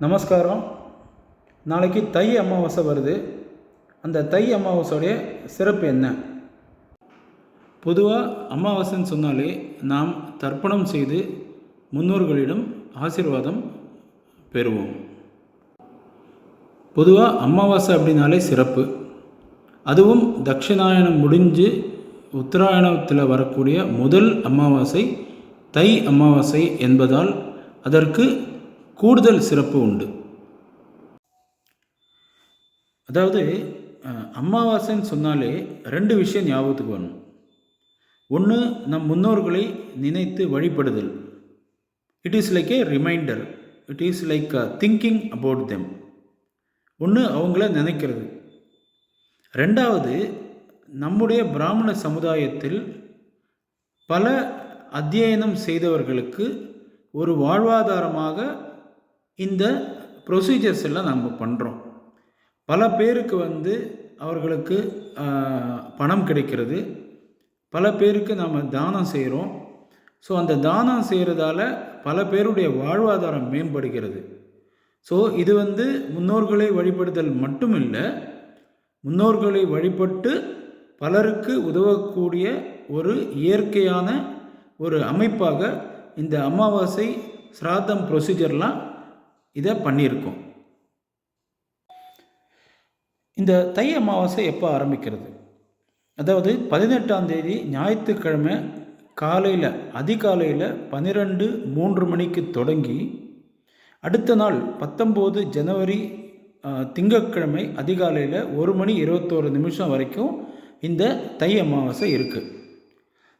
நமஸ்காரம். நாளைக்கு தை அமாவாசை வருது. அந்த தை அமாவாசையுடைய சிறப்பு என்ன? பொதுவாக அமாவாசைன்னு சொன்னாலே நாம் தர்ப்பணம் செய்து முன்னோர்களிடம் ஆசீர்வாதம் பெறுவோம். பொதுவாக அமாவாசை அப்படின்னாலே சிறப்பு. அதுவும் தட்சிணாயனம் முடிஞ்சு உத்தராயணத்தில் வரக்கூடிய முதல் அமாவாசை தை அமாவாசை என்பதால் அதற்கு கூடுதல் சிறப்பு உண்டு. அதாவது அமாவாசைன்னு சொன்னாலே ரெண்டு விஷயம் ஞாபகத்துக்கு வரும் ஒன்று நம் முன்னோர்களை நினைத்து வழிபடுதல். It is like a reminder it is like thinking about them ஒன்று அவங்கள நினைக்கிறது. ரெண்டாவது நம்முடைய பிராமண சமுதாயத்தில் பல அத்தியனம் செய்தவர்களுக்கு ஒரு வாழ்வாதாரமாக இந்த ப்ரொசீஜர்ஸ் எல்லாம் நம்ம பண்ணுறோம் பல பேருக்கு வந்து அவர்களுக்கு பணம் கிடைக்கிறது. பல பேருக்கு நாம் தானம் செய்கிறோம் ஸோ அந்த தானம் செய்கிறதால பல பேருடைய வாழ்வாதாரம் மேம்படுகிறது. ஸோ இது வந்து முன்னோர்களை வழிபடுதல் மட்டும் இல்லை முன்னோர்களை வழிபட்டு பலருக்கு உதவக்கூடிய ஒரு இயற்கையான ஒரு அமைப்பாக இந்த அமாவாசை சிராதம் ப்ரொசீஜர்லாம் இதை பண்ணியிருக்கோம். இந்த தை அமாவாசை எப்போ ஆரம்பிக்கிறது? அதாவது பதினெட்டாம் தேதி ஞாயிற்றுக்கிழமை காலையில் அதிகாலையில் பன்னிரெண்டு மூன்று மணிக்கு தொடங்கி அடுத்த நாள் பத்தொம்போது ஜனவரி திங்கட்கிழமை அதிகாலையில் ஒரு மணி இருபத்தோரு நிமிஷம் வரைக்கும் இந்த தை அமாவாசை இருக்குது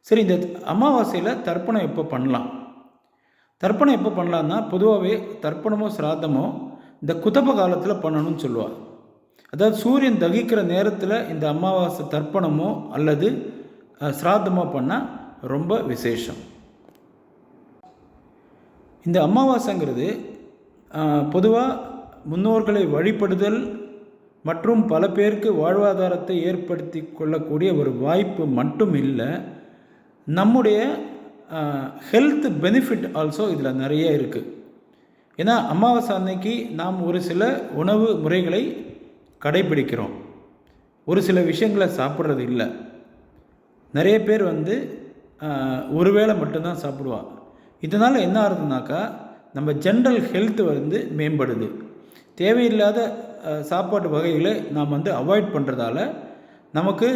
சரி இந்த அமாவாசையில் தர்ப்பணம் எப்போ பண்ணலாம்? தர்ப்பணம் எப்போ பண்ணலான்னா பொதுவாகவே தர்ப்பணமோ சிராத்தமோ இந்த குதப காலத்தில் பண்ணணும்னு சொல்லுவாள் அதாவது சூரியன் தகிக்கிற நேரத்தில் இந்த அமாவாசை தர்ப்பணமோ அல்லது சிராதமோ சிராத்தமோ பண்ணால் ரொம்ப விசேஷம். இந்த அமாவாசைங்கிறது பொதுவாக முன்னோர்களை வழிபடுதல் மற்றும் பல பேருக்கு வாழ்வாதாரத்தை ஏற்படுத்தி கொள்ளக்கூடிய ஒரு வாய்ப்பு மட்டும் இல்லை நம்முடைய ஹெல்த் பெனிஃபிட் ஆல்சோ இதில் நிறைய இருக்குது ஏன்னா அமாவாசை அன்னைக்கு நாம் ஒரு சில உணவு முறைகளை கடைபிடிக்கிறோம். ஒரு சில விஷயங்களை சாப்பிட்றது இல்லை. நிறைய பேர் வந்து ஒரு வேளை மட்டும்தான் சாப்பிடுவா இதனால் என்ன ஆகுதுனாக்கா நம்ம ஜென்ரல் ஹெல்த் வந்து மேம்படுது. தேவையில்லாத சாப்பாட்டு வகைகளை நாம் வந்து அவாய்ட் பண்ணுறதால நமக்கு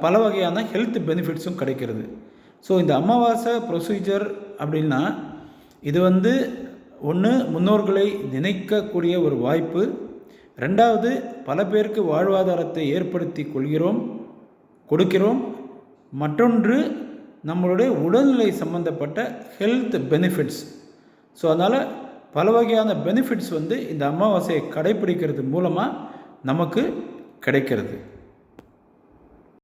பல வகையான ஹெல்த் பெனிஃபிட்ஸும் கிடைக்கிறது. ஸோ இந்த அமாவாசை ப்ரொசீஜர் அப்படின்னா இது வந்து ஒன்று முன்னோர்களை நினைக்கக்கூடிய ஒரு வாய்ப்பு. ரெண்டாவது பல பேருக்கு வாழ்வாதாரத்தை ஏற்படுத்தி கொள்கிறோம் கொடுக்கிறோம். மற்றொன்று நம்மளுடைய உடல்நிலை சம்பந்தப்பட்ட ஹெல்த் பெனிஃபிட்ஸ் ஸோ அதனால் பல வகையான பெனிஃபிட்ஸ் வந்து இந்த அமாவாசையை கடைப்பிடிக்கிறது மூலமாக நமக்கு கிடைக்கிறது.